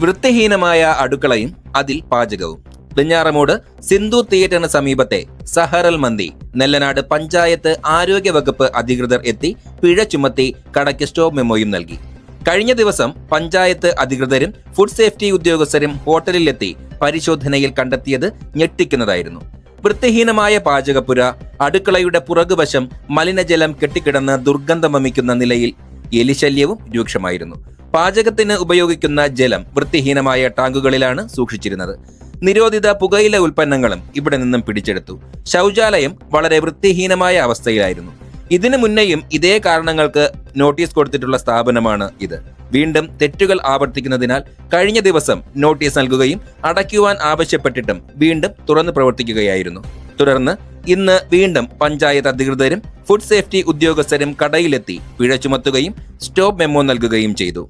വൃത്തിഹീനമായ അടുക്കളയും അതിൽ പാചകവും. വെഞ്ഞാറമൂട് സിന്ധു തിയേറ്ററിന് സമീപത്തെ സഹറൽ മന്തി. നെല്ലനാട് പഞ്ചായത്ത് ആരോഗ്യ വകുപ്പ് അധികൃതർ എത്തി പിഴ ചുമത്തി കടയ്ക്ക് സ്റ്റോപ്പ് മെമ്മോയും നൽകി. കഴിഞ്ഞ ദിവസം പഞ്ചായത്ത് അധികൃതരും ഫുഡ് സേഫ്റ്റി ഉദ്യോഗസ്ഥരും ഹോട്ടലിലെത്തി പരിശോധനയിൽ കണ്ടെത്തിയത് ഞെട്ടിക്കുന്നതായിരുന്നു. വൃത്തിഹീനമായ പാചകപ്പുര അടുക്കളയുടെ പുറകുവശം മലിനജലം കെട്ടിക്കിടന്ന് ദുർഗന്ധം വമിക്കുന്ന നിലയിൽ എലിശല്യവും രൂക്ഷമായിരുന്നു. പാചകത്തിന് ഉപയോഗിക്കുന്ന ജലം വൃത്തിഹീനമായ ടാങ്കുകളിലാണ് സൂക്ഷിച്ചിരുന്നത്. നിരോധിത പുകയില ഉൽപ്പന്നങ്ങളും ഇവിടെ നിന്നും പിടിച്ചെടുത്തു. ശൗചാലയം വളരെ വൃത്തിഹീനമായ അവസ്ഥയിലായിരുന്നു. ഇതിനു മുന്നേയും ഇതേ കാരണങ്ങൾക്ക് നോട്ടീസ് കൊടുത്തിട്ടുള്ള സ്ഥാപനമാണ് ഇത്. വീണ്ടും തെറ്റുകൾ ആവർത്തിക്കുന്നതിനാൽ കഴിഞ്ഞ ദിവസം നോട്ടീസ് നൽകുകയും അടയ്ക്കുവാൻ ആവശ്യപ്പെട്ടിട്ടും വീണ്ടും തുറന്നു പ്രവർത്തിക്കുകയായിരുന്നു. തുടർന്ന് ഇന്ന് വീണ്ടും പഞ്ചായത്ത് അധികൃതരും ഫുഡ് സേഫ്റ്റി ഉദ്യോഗസ്ഥരും കടയിലെത്തി പിഴ ചുമത്തുകയും സ്റ്റോപ്പ് മെമ്മോ നൽകുകയും ചെയ്തു.